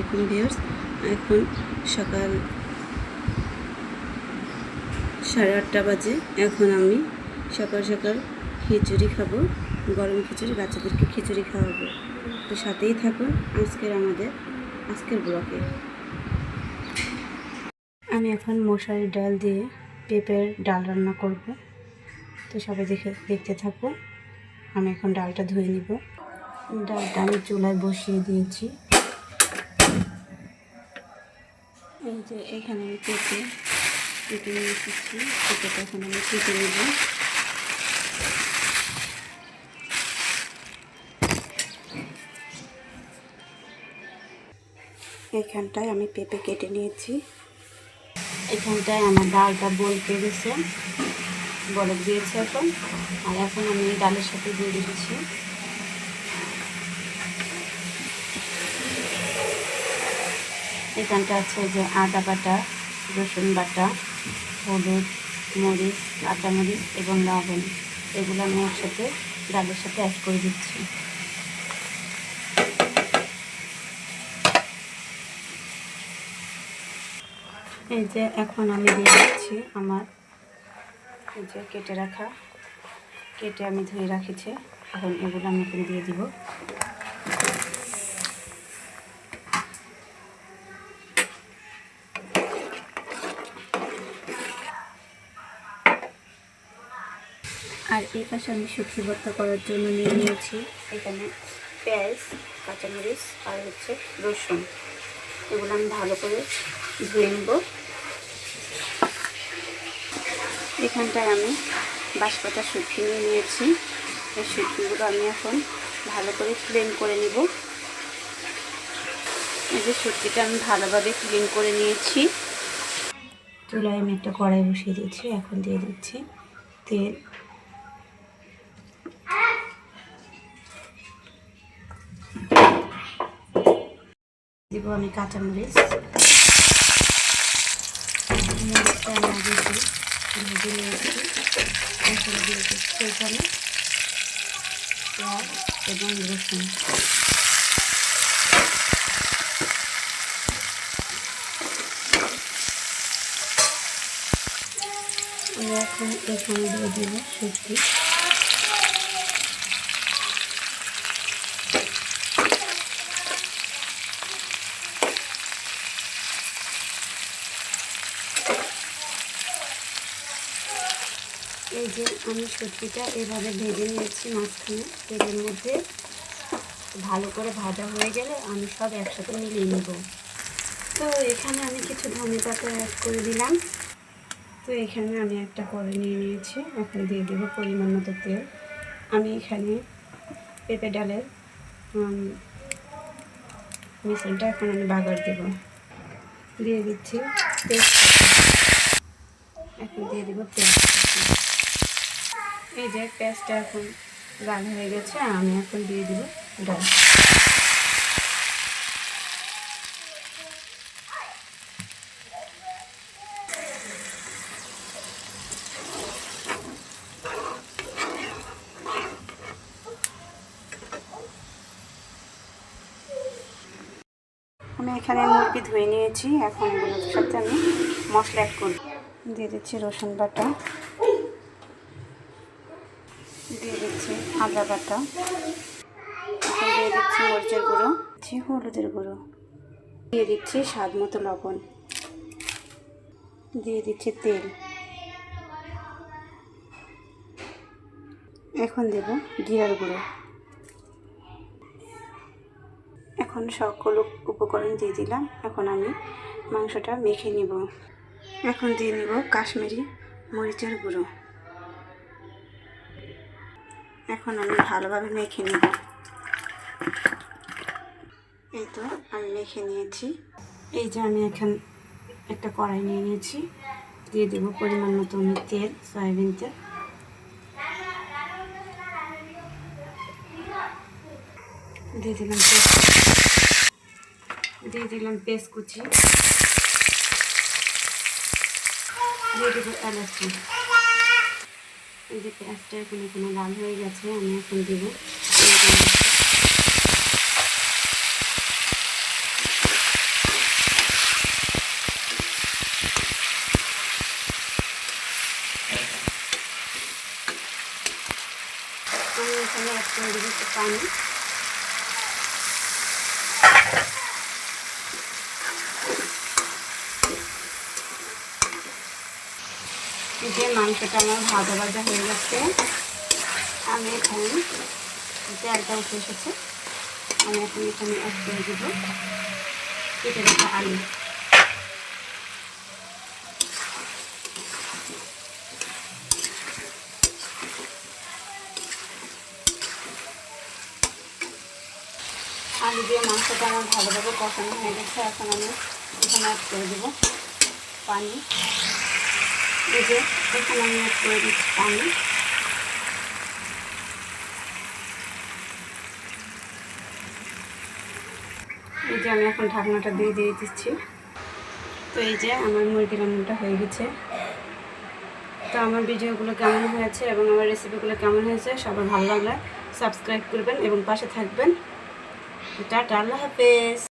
আলাইকুম ভিউয়ার্স। এখন সকাল সাড়ে আটটা বাজে। এখন আমি সকাল সকাল খিচুড়ি খাব। গরম খিচুড়ি, বাচ্চাদেরকে খিচুড়ি খাওয়াবো। তো সাথেই থাকুন আজকের আমাদের, আজকের ব্লকে আমি এখন মশারি ডাল দিয়ে পেঁপের ডাল রান্না করব। তো সবাই দেখে, দেখতে থাকব আমি এখন ডালটা ধুয়ে নিব। ডালটা আমি চুলায় বসিয়ে দিয়েছি। এই যে এখানে আমি কেটে কেটে নিয়ে এসেছি। কেটেটা এখন আমি কেটে নেব। এখানটায় আমি পেঁপে কেটে নিয়েছি। এখানটায় আমার ডালটা বলতে গেছে, বলক দিয়েছে এখন। আর এখন আমি ডালের সাথে দিয়ে দিচ্ছি। এখানটা আছে যে আদা বাটা, রসুন বাটা, হলুদ মরিচ, আদা মরিচ এবং লবণ। এগুলো আমি একসাথে ডালের সাথে অ্যাড করে দিচ্ছি। এই যে এখন আমি দিয়ে দিচ্ছি আমার এই যে কেটে রাখা। কেটে আমি ধুয়ে রাখেছি এখন এগুলো আমি এখন দিয়ে দিব। আর এই পাশে আমি শুকনো ভর্তা করার জন্য নিয়ে নিয়েছি। এখানে পেঁয়াজ, কাঁচামরিচ আর হচ্ছে রসুন। এগুলো আমি ভালো করে ধুয়ে নেব। এখানটায় আমি বাঁশপাতা শুটকি নিয়ে নিয়েছি। এই শুটকিগুলো আমি এখন ভালো করে ক্লিন করে নিব। এই যে শুটকিটা আমি ভালোভাবে ক্লিন করে নিয়েছি। চুলায় আমি একটা কড়াই বসিয়ে দিয়েছি। এখন দিয়ে দিচ্ছি তেল। দিব আমি ভেজে নিয়েছি এখন এখানে এবং রসুন এখন এখানে দিয়ে দেবো সবজি এই যে আমি সবজিটা এভাবে ভেজে নিয়েছি মাঝখানে। তেলের মধ্যে ভালো করে ভাজা হয়ে গেলে আমি সব একসাথে মিলিয়ে নেব। তো এখানে আমি কিছু ধনে পাতা অ্যাড করে দিলাম। তো এখানে আমি একটা করে নিয়ে নিয়েছি। এখন দিয়ে দেবো পরিমাণ মতো তেল। আমি এখানে পেঁপে ডালের মিশ্রণটা এখন আমি বাগার দেব। দিয়ে দিচ্ছি পেস্ট এখন দিয়ে দেবো পেস্ট এই যে পেঁয়াজটা এখন লাল হয়ে গেছে, আমি এখন দিয়ে দিব ডাল। আমি এখানে মুরগি ধুয়ে নিয়েছি, এখন সাথে আমি মশলা অ্যাড করব। দিয়ে দিচ্ছি রসুন বাটা দিয়ে দিচ্ছি আদা বাটা দিয়ে দিচ্ছি মরিচের গুঁড়ো, দিচ্ছি হলুদের গুঁড়ো, দিয়ে দিচ্ছি স্বাদ মতো লবণ, দিয়ে দিচ্ছি তেল। এখন দেব জিরার গুঁড়ো। এখন সকল উপকরণ দিয়ে দিলাম, এখন আমি মাংসটা মেখে নিব। এখন দিয়ে নিব কাশ্মীরি মরিচের গুঁড়ো। এখন আমি ভালোভাবে মেখে নেব। এই তো, আমি মেখে নিয়েছি। এই যে আমি এখন একটা কড়াই নিয়ে নিয়েছি। দিয়ে দেবো পরিমাণ মতো আমি তেল, সয়াবিন তেল। দিয়ে দিলাম দিয়ে দিলাম পেস্ট কুচি। দিয়ে দেবো এলাচি। এই যে পেঁয়াজটা এখানে এখানে লাল হয়ে গেছে আমি এখন দেবো আমি এখানে অ্যাড করে দেবো পানি যে মাংসটা আমার ভাজা ভাজা হয়ে গেছে, আমি এখন তেলটা উঠে এসেছে। আমি এখন এখানে অ্যাড করে দেবো। কেটে রাখা আলু। আলু দিয়ে মাংসটা আমার ভালোভাবে কষানো হয়ে গেছে। এখন আমি এখানে অ্যাড করে দেবো। পানি। এই এখানে আমি অ্যাড করে দিচ্ছি পানি। এই যে আমি এখন ঢাকনাটা দিয়ে দিয়ে দিচ্ছি। তো এই যে আমার মুরগির রান্নাটা হয়ে গেছে। তো আমার ভিডিওগুলো কেমন হয়েছে এবং আমার রেসিপিগুলো কেমন হয়েছে সবার ভালো লাগলে সাবস্ক্রাইব করবেন এবং পাশে থাকবেন। টাটা, আল্লাহ হাফেজ।